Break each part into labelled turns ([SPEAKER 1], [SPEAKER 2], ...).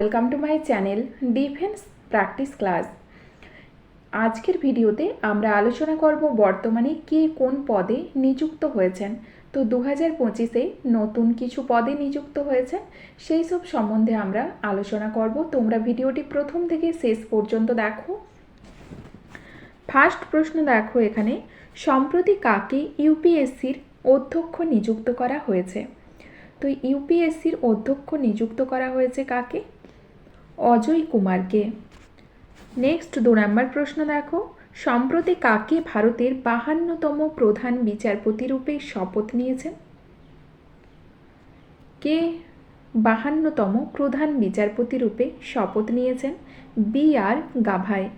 [SPEAKER 1] Welcome to my channel defence practice class আজকের ভিডিওতে আমরা আলোচনা করব বর্তমানে কে কোন পদে নিযুক্ত হয়েছেন। তো দু হাজার পঁচিশে নতুন কিছু পদে নিযুক্ত হয়েছেন, সেই সব সম্বন্ধে আমরা আলোচনা করব। তোমরা ভিডিওটি প্রথম থেকে শেষ পর্যন্ত দেখো। ফার্স্ট প্রশ্ন দেখো এখানে, সম্প্রতি কাকে ইউপিএসসির অধ্যক্ষ নিযুক্ত করা হয়েছে? তো ইউপিএসসির অধ্যক্ষ নিযুক্ত করা হয়েছে কাকে? অজয় কুমারকে। নেক্সট দু নম্বর প্রশ্ন দেখো। সম্প্রতি কাকে ভারতের বাহান্নতম প্রধান বিচারপতি রূপে শপথ নিয়েছেন? কে বাহান্নতম প্রধান বিচারপতি রূপে শপথ নিয়েছেন? B R Gavai.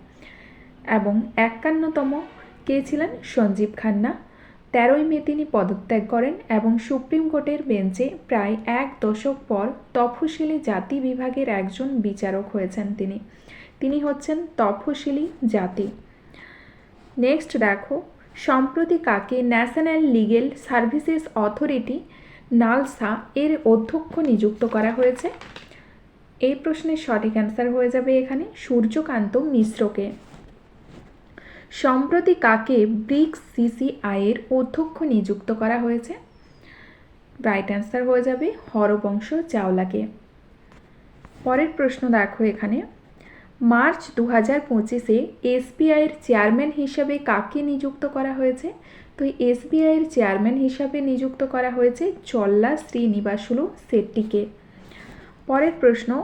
[SPEAKER 1] এবং একান্নতম কে ছিলেন? সঞ্জীব খান্না। তেরোই মে তিনি পদত্যাগ করেন এবং সুপ্রিম কোর্টের বেঞ্চে প্রায় এক দশক পর তফসিলি জাতি বিভাগের একজন বিচারক হয়েছেন তিনি। তিনি হচ্ছেন তফসিলি জাতি। নেক্সট দেখো, সম্প্রতি কাকে national legal services authority, NALSA এর অধ্যক্ষ নিযুক্ত করা হয়েছে? এই প্রশ্নের সঠিক অ্যান্সার হয়ে যাবে এখানে সূর্যকান্ত মিশ্রকে। সম্প্রতি কাকে ব্রিক্স সিসিআইয়ের অধ্যক্ষ নিযুক্ত করা হয়েছে? রাইট অ্যান্সার হয়ে যাবে হরবংশ চাওলাকে। পরের প্রশ্ন দেখো এখানে। মার্চ দু হাজার পঁচিশে এসবিআইয়ের চেয়ারম্যান হিসাবে কাকে নিযুক্ত করা হয়েছে? তো এসবিআইয়ের চেয়ারম্যান হিসাবে নিযুক্ত করা হয়েছে চল্লা শ্রীনিবাসুলু শেট্টিকে। পরের প্রশ্ন,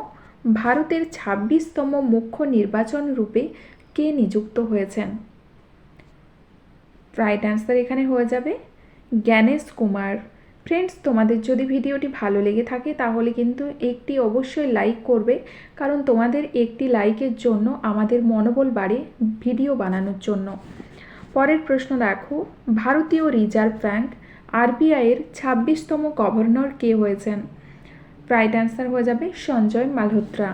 [SPEAKER 1] ভারতের ছাব্বিশতম মুখ্য নির্বাচন রূপে কে নিযুক্ত হয়েছেন? রাইট অ্যান্সার এখানে হয়ে যাবে জ্ঞানেশ কুমার ফ্রেন্ডস তোমাদের যদি ভিডিওটি ভালো লেগে থাকে, তাহলে কিন্তু একটি অবশ্যই লাইক করবে, কারণ তোমাদের একটি লাইকের জন্য আমাদের মনোবল বাড়ে ভিডিও বানানোর জন্য। পরের প্রশ্ন দেখো, ভারতীয় রিজার্ভ ব্যাঙ্ক আরবিআইয়ের ছাব্বিশতম গভর্নর কে হয়েছেন? রাইট অ্যান্সার হয়ে যাবে সঞ্জয় মালহোত্রা।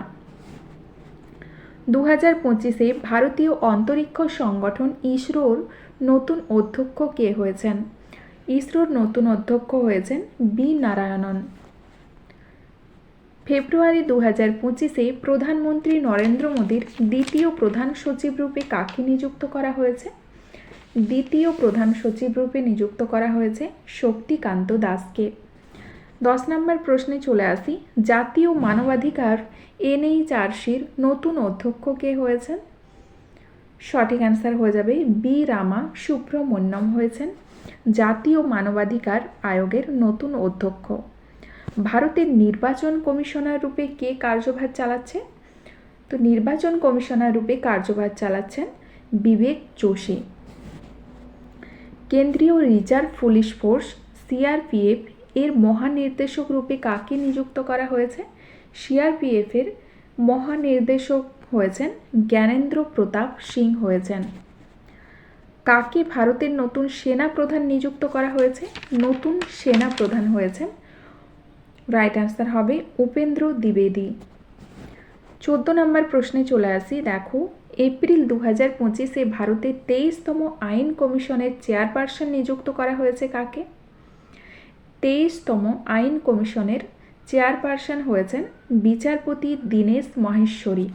[SPEAKER 1] দু হাজার পঁচিশে ভারতীয় অন্তরিক্ষ সংগঠন ইসরোর নতুন অধ্যক্ষ কে হয়েছেন? ইসরোর নতুন অধ্যক্ষ হয়েছেন বি নারায়ণন। ফেব্রুয়ারি দু হাজার পঁচিশে প্রধানমন্ত্রী নরেন্দ্র মোদীর দ্বিতীয় প্রধান সচিব রূপে কাকে নিযুক্ত করা হয়েছে? দ্বিতীয় প্রধান সচিব রূপে নিযুক্ত করা হয়েছে শক্তিকান্ত দাসকে। দশ নম্বর প্রশ্নে চলে আসি। জাতীয় মানবাধিকার এনএইচআরসির নতুন অধ্যক্ষ কে হয়েছেন? সঠিক অ্যান্সার হয়ে যাবে বি রামা সুব্রমণ্যম হয়েছেন। জাতীয় মানবাধিকার আয়োগের নতুন অধ্যক্ষ। ভারতের নির্বাচন কমিশনার রূপে কে কার্যভার চালাচ্ছে? তো নির্বাচন কমিশনার রূপে কার্যভার চালাচ্ছেন বিবেক যোশী। কেন্দ্রীয় রিজার্ভ পুলিশ ফোর্স, সিআরপিএফ এর মহানির্দেশক রূপে কাকে নিযুক্ত করা হয়েছে? সিআরপিএফের মহানির্দেশক হয়েছেন জ্ঞানেন্দ্র প্রতাপ সিং হয়েছেন। কাকে ভারতের নতুন সেনা প্রধান নিযুক্ত করা হয়েছে? নতুন সেনা প্রধান হয়েছেন। রাইট অ্যান্সার হবে উপেন্দ্র দ্বিবেদী। চোদ্দ নম্বর প্রশ্নে চলে আসি, দেখো। এপ্রিল দু হাজার পঁচিশে ভারতের তেইশতম আইন কমিশনের চেয়ারপারসন নিযুক্ত করা হয়েছে কাকে? তেইশতম আইন কমিশনের চেয়ারপারসন হয়েছেন বিচারপতি দীনেশ মহেশ্বরী।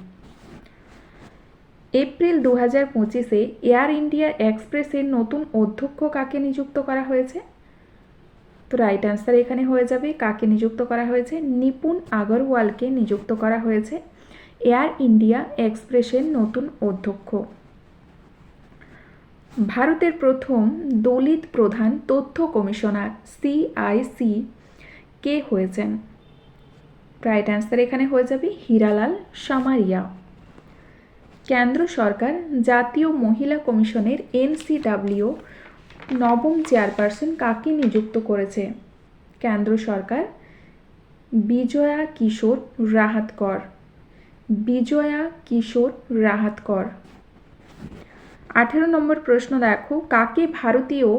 [SPEAKER 1] এপ্রিল দু হাজার পঁচিশে এয়ার ইন্ডিয়া এক্সপ্রেসের নতুন অধ্যক্ষ কাকে নিযুক্ত করা হয়েছে? তো রাইট অ্যান্সার এখানে হয়ে যাবে। কাকে নিযুক্ত করা হয়েছে? নিপুণ আগরওয়ালকে নিযুক্ত করা হয়েছে এয়ার ইন্ডিয়া এক্সপ্রেসের নতুন অধ্যক্ষ। ভারতের প্রথম দলিত প্রধান তথ্য কমিশনার সিআইসি কে হয়েছেন? রাইট অ্যান্সার এখানে হয়ে যাবে হীরালাল সামারিয়া। কেন্দ্র সরকার জাতীয় মহিলা কমিশনের এনসিডাব্লিউ নবম চেয়ারপারসন কাকে নিযুক্ত করেছে? কেন্দ্র সরকার বিজয়া কিশোর রাহাতকর। বিজয়া কিশোর রাহাতকর। আঠেরো নম্বর প্রশ্ন দেখো, কাকে ভারতীয়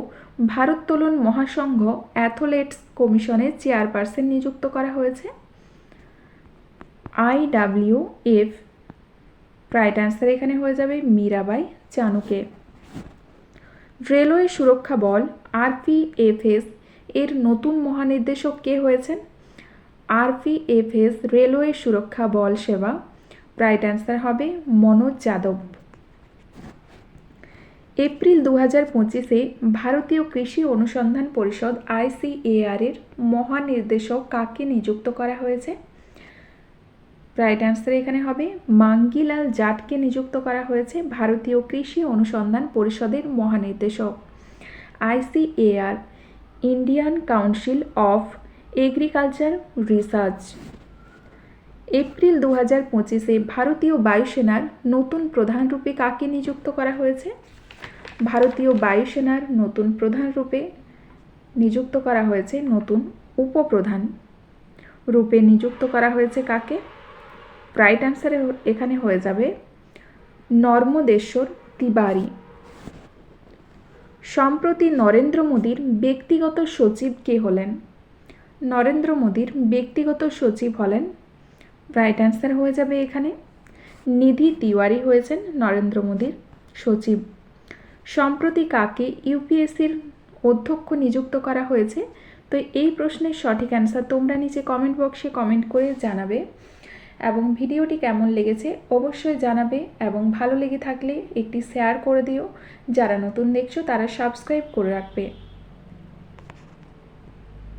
[SPEAKER 1] ভারোত্তোলন মহাসংঘ অ্যাথলেটস কমিশনের চেয়ারপারসন নিযুক্ত করা হয়েছে? আইডাব্লিউ এফ রাইট অ্যান্সার এখানে হয়ে যাবে মীরাবাই চানুকে। রেলওয়ে সুরক্ষা বল, আরপিএফএস এর নতুন মহানির্দেশক কে হয়েছেন? আরপিএফএস রেলওয়ে সুরক্ষা বল সেবা রাইট অ্যান্সার হবে মনোজ যাদব। এপ্রিল দু হাজার পঁচিশে ভারতীয় কৃষি অনুসন্ধান পরিষদ আইসিএআর এর মহানির্দেশক কাকে নিযুক্ত করা হয়েছে? রাইট অ্যান্সার এখানে হবে মাঙ্গিলাল জাটকে নিযুক্ত করা হয়েছে ভারতীয় কৃষি অনুসন্ধান পরিষদের মহানির্দেশক। ICAR, Indian council of agriculture research. April দু হাজার পঁচিশে ভারতীয় বায়ুসেনার নতুন প্রধানরূপে কাকে নিযুক্ত করা হয়েছে? ভারতীয় বায়ুসেনার নতুন প্রধান রূপে নিযুক্ত করা হয়েছে নতুন উপপ্রধান। রূপে নিযুক্ত করা হয়েছে কাকে? রাইট অ্যান্সার এখানে হয়ে যাবে নর্মদেশ্বর তিবারি। সম্প্রতি নরেন্দ্র মোদীর ব্যক্তিগত সচিব কে হলেন? নরেন্দ্র মোদীর ব্যক্তিগত সচিব হলেন রাইট অ্যান্সার হয়ে যাবে এখানে। নিধি তিওয়ারি হয়েছেন নরেন্দ্র মোদীর সচিব। সম্প্রতি কাকে ইউপিএসসির অধ্যক্ষ নিযুক্ত করা হয়েছে? তো এই প্রশ্নের সঠিক অ্যান্সার তোমরা নিচে কমেন্ট বক্সে কমেন্ট করে জানাবে এবং ভিডিওটি কেমন লেগেছে অবশ্যই জানাবে এবং ভালো লেগে থাকলে একটি শেয়ার করে দিও। যারা নতুন দেখছ তারা সাবস্ক্রাইব করে রাখবে।